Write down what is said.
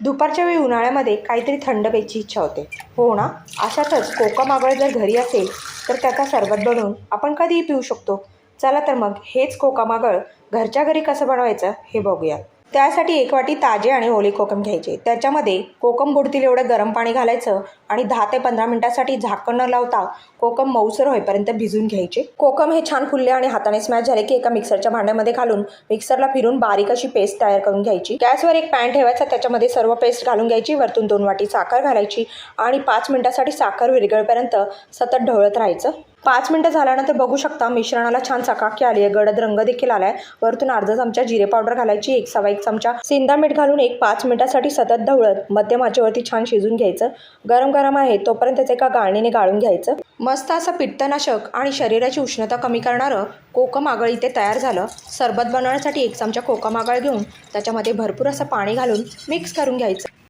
दुपारच्या वेळी उन्हाळ्यामध्ये काहीतरी थंड प्यायची इच्छा होते. हो ना? अशातच कोकम आगळ जर घरी असेल तर त्याचा सरबत बनवून आपण कधीही पिऊ शकतो. चला तर मग हेच कोकम आगळ घरच्या घरी कसं बनवायचं हे बघूया त्यासाठी एक वाटी ताजे आणि ओले कोकम घ्यायचे. त्याच्यामध्ये कोकम बुडतील एवढं गरम पाणी घालायचं आणि दहा ते पंधरा मिनिटासाठी झाकण न लावता कोकम मऊसर होईपर्यंत भिजून घ्यायचे. कोकम हे छान फुलले आणि हाताने स्मॅश झाले की एका मिक्सरच्या भांड्यामध्ये घालून मिक्सरला फिरून बारीक अशी पेस्ट तयार करून घ्यायची. गॅसवर एक पॅन ठेवायचा त्याच्यामध्ये सर्व पेस्ट घालून घ्यायची. वरतून दोन वाटी साखर घालायची आणि पाच मिनिटासाठी साखर विरघळपर्यंत सतत ढवळत राहायचं. पाच मिनटं झाल्यानंतर बघू शकता मिश्रणाला छान चकाकी आली आहे गडद रंग देखील आलाय. वरतून अर्धा चमचा जिरे पावडर घालायची एक सवा एक चमचा सिंदा मीठ घालून एक पाच मिनिटासाठी सतत ढवळत मध्यम आचेवरती छान शिजून घ्यायचं. गरम गरम आहे तोपर्यंत त्याचे एका गाळणीने गाळून घ्यायचं. मस्त असं पित्तनाशक आणि शरीराची उष्णता कमी करणारं कोकम आगळ इथे तयार झालं. सरबत बनवण्यासाठी एक चमचा कोकम आगळ घेऊन त्याच्यामध्ये भरपूर असं पाणी घालून मिक्स करून घ्यायचं.